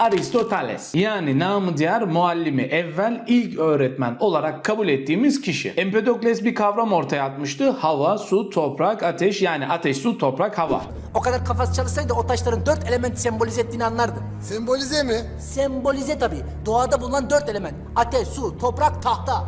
Aristoteles yani namı diğer muallimi evvel ilk öğretmen olarak kabul ettiğimiz kişi. Empedokles bir kavram ortaya atmıştı. Hava, su, toprak, ateş yani ateş, su, toprak, hava. O kadar kafası çalışsaydı o taşların dört element sembolize ettiğini anlardı. Sembolize mi? Sembolize tabii. Doğada bulunan dört element. Ateş, su, toprak, tahta.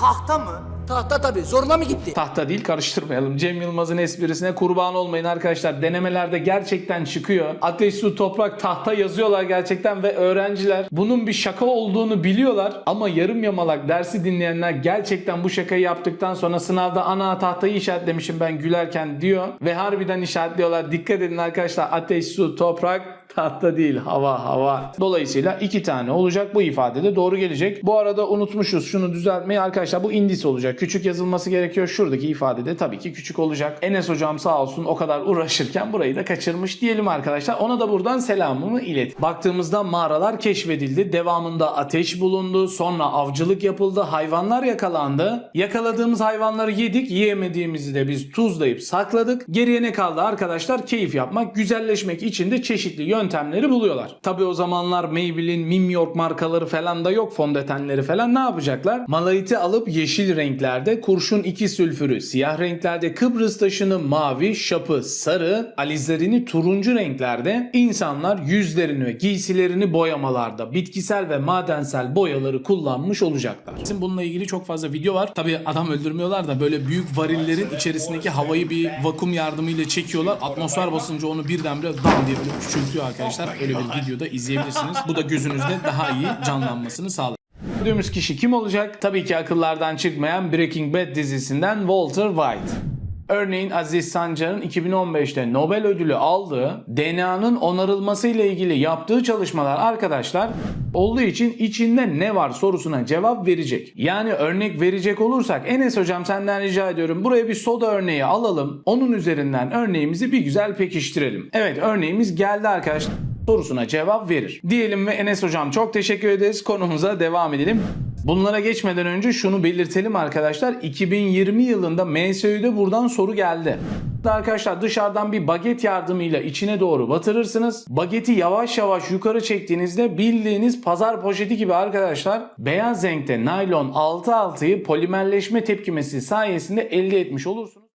Tahta mı? Tahta tabii. Zoruna mı gitti? Tahta değil karıştırmayalım. Cem Yılmaz'ın esprisine kurban olmayın arkadaşlar. Denemelerde gerçekten çıkıyor. Ateş, su, toprak, tahta yazıyorlar gerçekten ve öğrenciler bunun bir şaka olduğunu biliyorlar. Ama yarım yamalak dersi dinleyenler gerçekten bu şakayı yaptıktan sonra sınavda ana tahtayı işaretlemişim ben gülerken diyor. Ve harbiden işaretliyorlar. Dikkat edin arkadaşlar ateş, su, toprak, tahta değil hava hava. Dolayısıyla iki tane olacak bu ifade de doğru gelecek. Bu arada unutmuşuz şunu düzeltmeyi arkadaşlar bu indis olacak. Küçük yazılması gerekiyor. Şuradaki ifade de tabii ki küçük olacak. Enes hocam sağ olsun o kadar uğraşırken burayı da kaçırmış diyelim arkadaşlar. Ona da buradan selamımı ilet. Baktığımızda mağaralar keşfedildi. Devamında ateş bulundu. Sonra avcılık yapıldı. Hayvanlar yakalandı. Yakaladığımız hayvanları yedik. Yiyemediğimizi de biz tuzlayıp sakladık. Geriye ne kaldı arkadaşlar? Keyif yapmak, güzelleşmek için de çeşitli yöntemleri buluyorlar. Tabi o zamanlar Maybelline, Mim York markaları falan da yok fondötenleri falan ne yapacaklar? Malayiti alıp yeşil renklerde, kurşun 2 sülfürü siyah renklerde, Kıbrıs taşını mavi, şapı sarı, alizerini turuncu renklerde insanlar yüzlerini ve giysilerini boyamalarda bitkisel ve madensel boyaları kullanmış olacaklar. Bizim bununla ilgili çok fazla video var. Tabi adam öldürmüyorlar da böyle büyük varillerin içerisindeki havayı bir vakum yardımıyla çekiyorlar. Atmosfer basınca onu birdenbire dam diye böyle küçültüyor arkadaşlar. Öyle bir videoda izleyebilirsiniz. Bu da gözünüzde daha iyi canlanmasını sağlar. Gördüğümüz kişi kim olacak? Tabii ki akıllardan çıkmayan Breaking Bad dizisinden Walter White. Örneğin Aziz Sancar'ın 2015'te Nobel ödülü aldığı DNA'nın onarılması ile ilgili yaptığı çalışmalar arkadaşlar olduğu için içinde ne var sorusuna cevap verecek. Yani örnek verecek olursak Enes hocam senden rica ediyorum buraya bir soda örneği alalım. Onun üzerinden örneğimizi bir güzel pekiştirelim. Evet örneğimiz geldi arkadaşlar sorusuna cevap verir. Diyelim ve Enes hocam çok teşekkür ederiz. Konumuza devam edelim. Bunlara geçmeden önce şunu belirtelim arkadaşlar. 2020 yılında MSÜ'de buradan soru geldi. Arkadaşlar dışarıdan bir baget yardımıyla içine doğru batırırsınız. Bageti yavaş yavaş yukarı çektiğinizde bildiğiniz pazar poşeti gibi arkadaşlar beyaz renkte naylon 6-6'yı polimerleşme tepkimesi sayesinde elde etmiş olursunuz.